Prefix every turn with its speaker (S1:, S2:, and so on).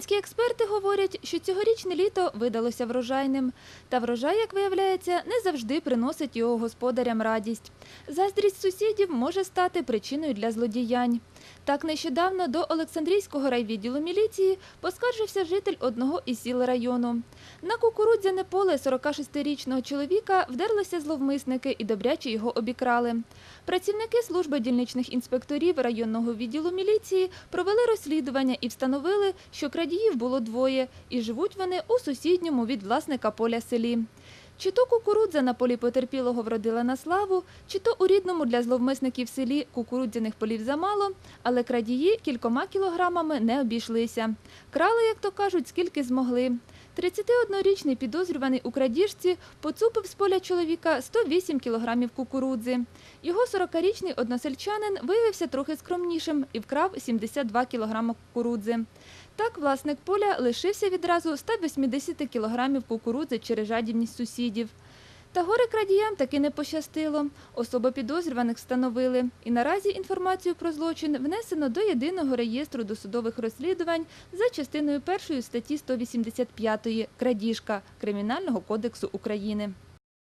S1: Рівненські експерти говорять, що цьогорічне літо видалося врожайним. Та врожай, як виявляється, не завжди приносить його господарям радість. Заздрість сусідів може стати причиною для злодіянь. Так нещодавно до Олександрійського райвідділу міліції поскаржився житель одного із сіл району. На кукурудзяне поле 46-річного чоловіка вдерлися зловмисники і добряче його обікрали. Працівники служби дільничних інспекторів районного відділу міліції провели розслідування і встановили, що крадіїв було двоє, і живуть вони у сусідньому від власника поля селі. Чи то кукурудза на полі потерпілого вродила на славу, чи то у рідному для зловмисників селі кукурудзяних полів замало, але крадії кількома кілограмами не обійшлися. Крали, як то кажуть, скільки змогли. 31-річний підозрюваний у крадіжці поцупив з поля чоловіка 108 кілограмів кукурудзи. Його 40-річний односельчанин виявився трохи скромнішим і вкрав 72 кілограми кукурудзи. Так власник поля лишився відразу 180 кілограмів кукурудзи через жадібність сусідів. Та горе крадіям таки не пощастило. Особи підозрюваних встановили. І наразі інформацію про злочин внесено до єдиного реєстру досудових розслідувань за частиною першої статті 185 «Крадіжка» Кримінального кодексу України.